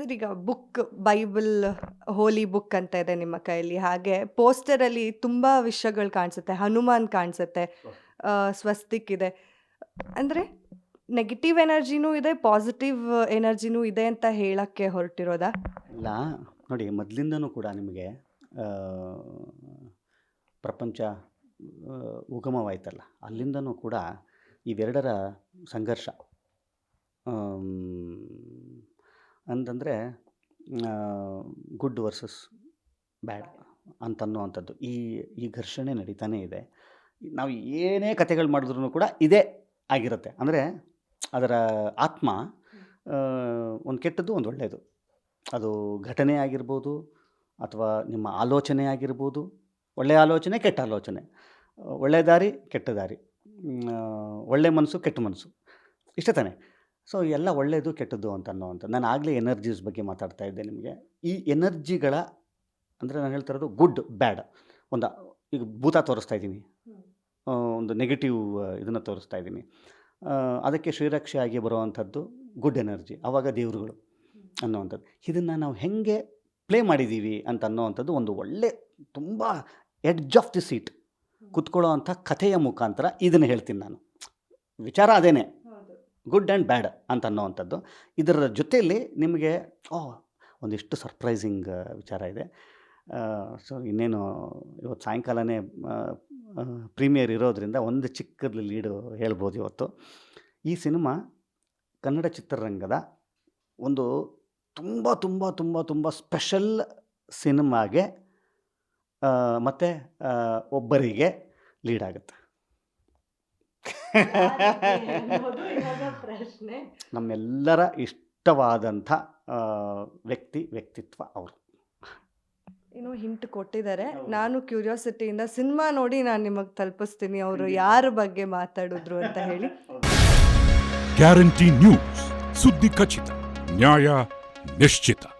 Sir, ಈಗ book, Bible, ಹೋಲಿ book ಅಂತ ಇದೆ ನಿಮ್ಮ ಕೈಯಲ್ಲಿ. ಹಾಗೆ ಪೋಸ್ಟರಲ್ಲಿ ತುಂಬ ವಿಷಯಗಳು ಕಾಣಿಸುತ್ತೆ, ಹನುಮಾನ್ ಕಾಣಿಸುತ್ತೆ ಸ್ವಸ್ತಿಕ್ ಇದೆ. ಅಂದರೆ ನೆಗೆಟಿವ್ ಎನರ್ಜಿನೂ ಇದೆ, ಪಾಸಿಟಿವ್ ಎನರ್ಜಿನೂ ಇದೆ ಅಂತ ಹೇಳಕ್ಕೆ ಹೊರಟಿರೋದಾ? ಇಲ್ಲ. ನೋಡಿ, ಮೊದಲಿಂದನೂ ಕೂಡ ನಿಮಗೆ ಪ್ರಪಂಚ ಉಗಮವಾಯ್ತಲ್ಲ. ಅಲ್ಲಿಂದನೂ ಕೂಡ ಇವೆರಡರ ಸಂಘರ್ಷ. ಅಂತಂದರೆ ಗುಡ್ ವರ್ಸಸ್ ಬ್ಯಾಡ್ ಅಂತನ್ನುವಂಥದ್ದು. ಈ ಈ ಘರ್ಷಣೆ ನಡೀತಾನೇ ಇದೆ. ನಾವು ಏನೇ ಕಥೆಗಳು ಮಾಡಿದ್ರೂ ಕೂಡ ಇದೇ ಆಗಿರುತ್ತೆ. ಅಂದರೆ ಅದರ ಆತ್ಮ ಒಂದು ಕೆಟ್ಟದ್ದು ಒಂದು ಒಳ್ಳೆಯದು ಅದು ಘಟನೆ ಆಗಿರ್ಬೋದು ಅಥವಾ ನಿಮ್ಮ ಆಲೋಚನೆ ಆಗಿರ್ಬೋದು. ಒಳ್ಳೆಯ ಆಲೋಚನೆ ಕೆಟ್ಟ ಆಲೋಚನೆ. ಒಳ್ಳೆಯ ದಾರಿ ಕೆಟ್ಟ ದಾರಿ. ಒಳ್ಳೆ ಮನಸ್ಸು ಕೆಟ್ಟ ಮನಸ್ಸು. ಇಷ್ಟೇ ತಾನೆ. ಸೊ ಎಲ್ಲ ಒಳ್ಳೆಯದು ಕೆಟ್ಟದ್ದು ಅಂತ ಅನ್ನೋವಂಥ ನಾನು ಆಗಲೇ ಎನರ್ಜೀಸ್ ಬಗ್ಗೆ ಮಾತಾಡ್ತಾ ಇದ್ದೆ ನಿಮಗೆ. ಈ ಎನರ್ಜಿಗಳ ಅಂದರೆ ನಾನು ಹೇಳ್ತಾ ಇರೋದು ಗುಡ್ ಬ್ಯಾಡ್ ಒಂದು ಈಗ ಭೂತ ತೋರಿಸ್ತಾ ಇದ್ದೀನಿ. ಒಂದು ನೆಗೆಟಿವ್ ಇದನ್ನು ತೋರಿಸ್ತಾ ಇದ್ದೀನಿ. ಅದಕ್ಕೆ ಶ್ರೀರಕ್ಷೆ ಆಗಿ ಬರುವಂಥದ್ದು ಗುಡ್ ಎನರ್ಜಿ ಆವಾಗ ದೇವರುಗಳು ಅನ್ನೋವಂಥದ್ದು ಇದನ್ನು ನಾವು ಹೆಂಗೆ ಪ್ಲೇ ಮಾಡಿದ್ದೀವಿ ಅಂತ ಅನ್ನೋವಂಥದ್ದು ಒಂದು ಒಳ್ಳೆ ತುಂಬ ಎಡ್ಜ್ ಆಫ್ ದಿ ಸೀಟ್. ಕುತ್ಕೊಳ್ಳೋ ಅಂಥ ಕಥೆಯ ಮುಖಾಂತರ ಇದನ್ನು ಹೇಳ್ತೀನಿ ನಾನು. ವಿಚಾರ ಅದೇನೆ. ಗುಡ್ ಆ್ಯಂಡ್ ಬ್ಯಾಡ್ ಅಂತ ಅನ್ನೋವಂಥದ್ದು. ಇದರ ಜೊತೆಯಲ್ಲಿ ನಿಮಗೆ, ಓ, ಒಂದಿಷ್ಟು ಸರ್ಪ್ರೈಸಿಂಗ್ ವಿಚಾರ ಇದೆ. ಸೊ ಇನ್ನೇನು, ಇವತ್ತು ಸಾಯಂಕಾಲನೇ ಪ್ರೀಮಿಯರ್ ಇರೋದರಿಂದ ಒಂದು ಚಿಕ್ಕದ ಲೀಡು ಹೇಳ್ಬೋದು ಇವತ್ತು. ಈ ಸಿನಿಮಾ ಕನ್ನಡ ಚಿತ್ರರಂಗದ ಒಂದು ತುಂಬ ತುಂಬ ತುಂಬ ತುಂಬ ಸ್ಪೆಷಲ್ ಸಿನಿಮಾಗೆ ಮತ್ತು ಒಬ್ಬರಿಗೆ ಲೀಡ್ ಆಗುತ್ತೆ. ಪ್ರಶ್ನೆ. ನಮ್ಮೆಲ್ಲರ ಇಷ್ಟವಾದಂಥ ವ್ಯಕ್ತಿ ವ್ಯಕ್ತಿತ್ವ ಅವರು. ಏನೋ ಹಿಂಟ್ ಕೊಟ್ಟಿದ್ದಾರೆ. ನಾನು ಕ್ಯೂರಿಯಾಸಿಟಿಯಿಂದ ಸಿನಿಮಾ ನೋಡಿ ನಾನು ನಿಮಗೆ ತಲುಪಿಸ್ತೀನಿ ಅವರು ಯಾರ ಬಗ್ಗೆ ಮಾತಾಡಿದ್ರು ಅಂತ ಹೇಳಿ. Guarantee news. ಸುದ್ದಿ ಖಚಿತ ನ್ಯಾಯ ನಿಶ್ಚಿತ.